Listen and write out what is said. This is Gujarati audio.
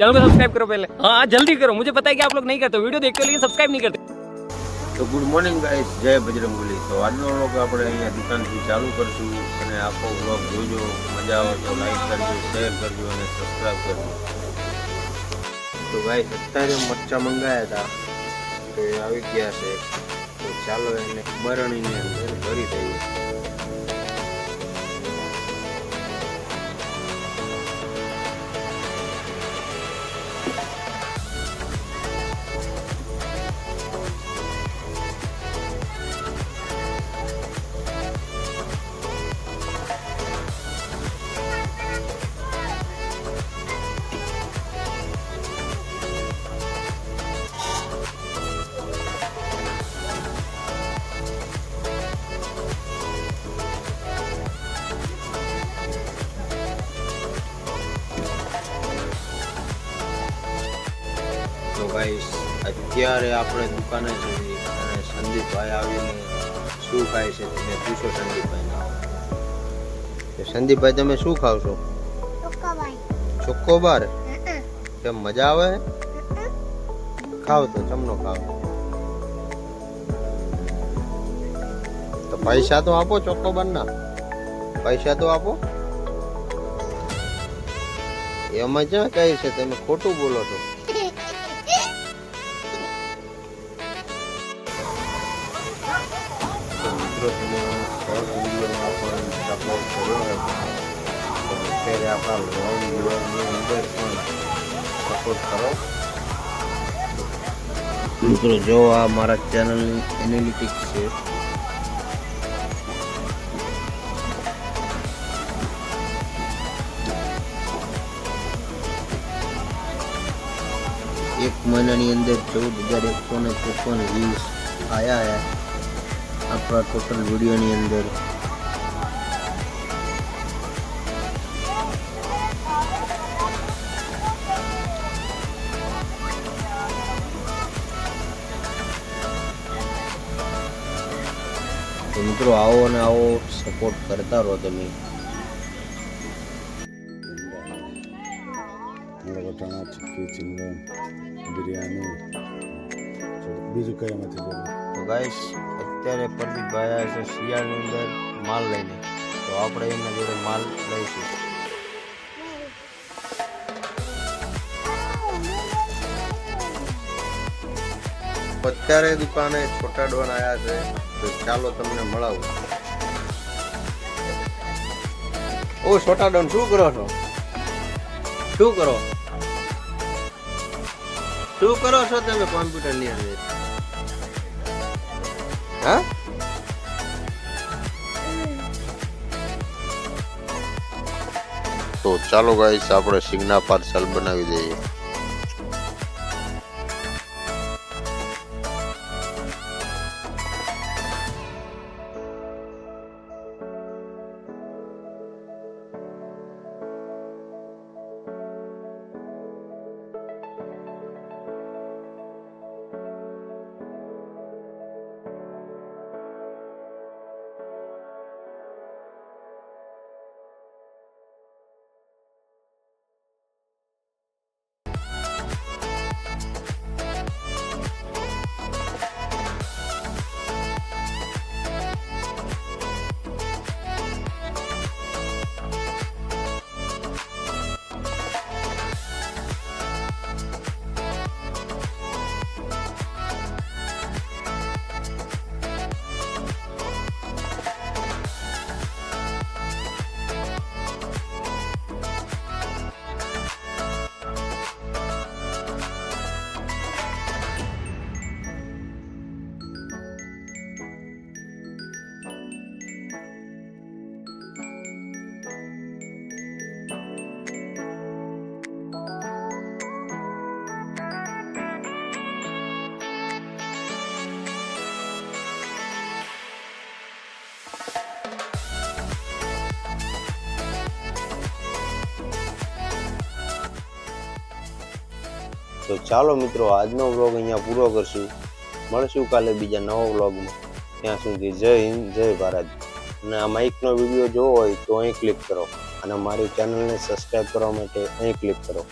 चैनल को सब्सक्राइब करो पहले हाँ जल्दी करो मुझे पता है कि आप लोग नहीं करते वीडियो देखते हो लेकिन सब्सक्राइब नहीं करते તો ગુડ મોર્નિંગ ગાઈસ જય બજરંગબલી તો આજનો વ્લોગ આપણે અહીંયા દુકાનથી ચાલુ કરશું અને આખો વ્લોગ જોજો મજા આવે તો લાઈક કરજો શેર કરજો અને સબસ્ક્રાઈબ કરજો તો ગાઈસ અત્યારે મરચાં મંગાયા હતા તો એ આવી ગયા છે તો ચાલો એને બરણીની અંદર ભરી દઈએ ગાઈસ અત્યારે આપણે દુકાને જઈએ અને સંદીપભાઈ આવીને શું ખાય છે તમે પૂછો સંદીપભાઈને. સંદીપભાઈ તમે શું ખાવ છો? ચોક્કોબાર. કેમ મજા આવે? ખાવ તો ચમનો ખાવ. તો પૈસા તો આપો ચોક્કોબાર ના પૈસા તો આપો. એમાં જ્યાં કહે છે તમે ખોટું બોલો છો. અત્યારે આપણા વિડીયોની અંદર પણ સપોર્ટ કરો મિત્રો, જો આ મારા ચેનલની એનાલિટિક્સ છે. એક મહિનાની અંદર ચૌદ હજાર એકસો ને ચોપન વ્યૂઝ આવ્યા આપણા ટોટલ વિડીયોની અંદર. તો મિત્રો આવો અને આવો સપોર્ટ કરતા રહો તમે. વટાણા ચીક્કી ચિંગમ બિરયાની બીજું કઈ નથી બોલો? તો ગાઈસ અત્યારે પ્રદીપભાઈ આવ્યા છે શિયાળની અંદર માલ લઈને. તો આપણે એમના જોડે માલ લઈશું. અત્યારે દુકાને છોટા ડોન આવ્યા છે, તો ચાલો તમને મળાવું. ઓ છોટા ડોન શું કરો છો? શું કરો? શું કરો છો તમે કોમ્પ્યુટરની અંદર? હા? તો ચાલો ગાઈસ આપણે સિંગના પાર્સલ બનાવી દઈએ. તો ચાલો મિત્રો, આજનો વ્લોગ અહીંયા પૂરો કરશું. મળશું કાલે બીજા નવા વ્લોગમાં ત્યાં સુધી જય હિન્દ, જય ભારત. અને આ માઇકનો વીડિયો જોવો હોય તો અહીં ક્લિક કરો. અને મારી ચેનલને સબસ્ક્રાઈબ કરવા માટે અહીં ક્લિક કરો.